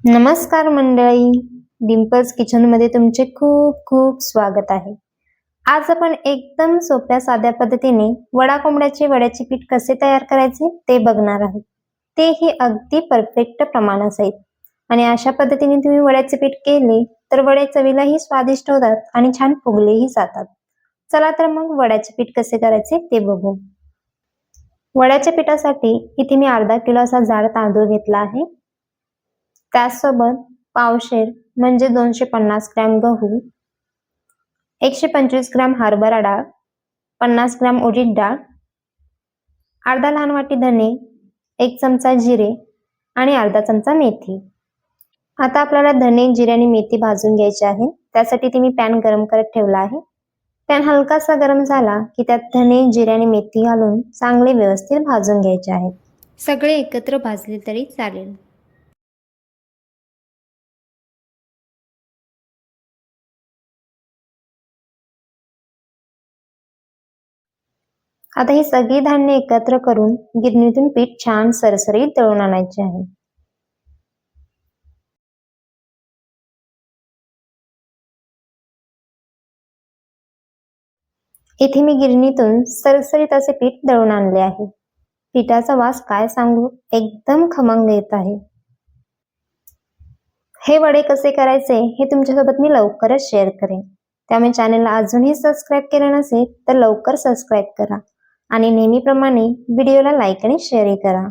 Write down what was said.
नमस्कार मंडळी. डिम्पल्स किचनमध्ये तुमचे खूप खूप स्वागत आहे. आज आपण एकदम सोप्या साध्या पद्धतीने वडा कोंबड्याचे वड्याचे पीठ कसे तयार करायचे ते बघणार आहोत. तेही अगदी परफेक्ट प्रमाणासहित. आणि अशा पद्धतीने तुम्ही वड्याचे पीठ केले तर वडे चवीलाही स्वादिष्ट होतात आणि छान फुगलेही जातात. चला तर मग वड्याचे पीठ कसे करायचे ते बघू. वड्याच्या पिठासाठी इथे मी अर्धा किलो असा जाड तांदूळ घेतला आहे. त्याचसोबत पावशेर म्हणजे दोनशे पन्नास ग्रॅम गहू एकशे पंचवीस ग्रॅम हरभरा डाळ पन्नास ग्रॅम उडीद डाळ अर्धा लहान वाटी धने एक चमचा जिरे आणि अर्धा चमचा मेथी. आता आपल्याला धने जिरे आणि मेथी भाजून घ्यायचे आहे त्यासाठी ते मी पॅन गरम करत ठेवला आहे. पॅन हलकासा गरम झाला की त्यात धने जिरे आणि मेथी घालून चांगले व्यवस्थित भाजून घ्यायचे आहेत. सगळे एकत्र भाजले तरी चालेल. आता ही सगळी धान्य एकत्र करून गिरणीतून पीठ छान सरसरीत दळून आणायचे आहे. इथे मी गिरणीतून सरसरीत असे पीठ दळून आणले आहे. पिठाचा वास काय सांगू? एकदम खमंग येत आहे. हे वडे कसे करायचे हे तुमच्यासोबत मी लवकरच शेअर करेन. त्यामुळे चॅनलला अजूनही सबस्क्राईब केलं नसेल तर लवकर सबस्क्राईब करा. आणि नेहमीप्रमाणे व्हिडिओला लाईक आणि शेअरही करा.